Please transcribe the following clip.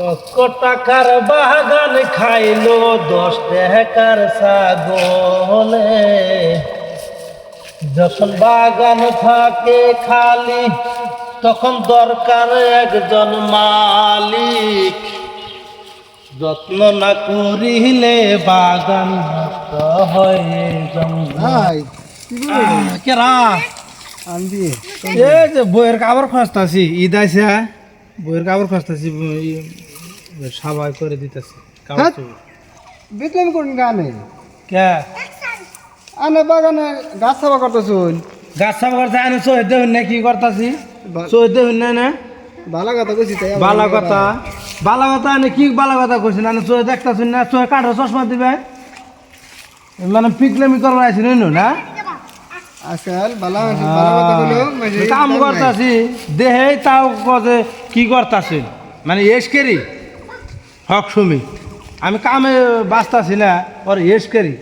লক্ষ টাকার বাগান খাইলো দশ টাকার ছাগলে। যখন বাগান থাকে খালি তখন দরকার একজন মালিক। যত্ন না করিলে বাগান নষ্ট হয়ে জঙ্গল কেরা আনবি এই যে বইয়ের কাপড় খুঁজতাছি ঈদ আইসা বইয়ের কাপড় খুঁজতাছি সবাই করে দিতেছি হ্যাঁ? বিক্রম কোন গানে? কে? আনে বাগানে গাছ সাফা করতেছুন গাছ সাফ করতে আনে দেখুন না কি করতাছি? চোহে দেখুন না না? ভালো কথা কইছি তাই বালা কথা। বালা কথা আনে কি বালা কথা করছেন আনে চোহে দেখতাছেন না? চোহে কাঠো চশমা দিবে? মানে পিকলেমি করার আইসি নইনো না? আজকাল মানুষ ভালো কথা বলো মানে কাম করতাছি দেহে তাও কজে কি করতাছি মানে এসকেরি? হক সুমি। আমি কামে বাঁচতাছি না ওর এসকেরি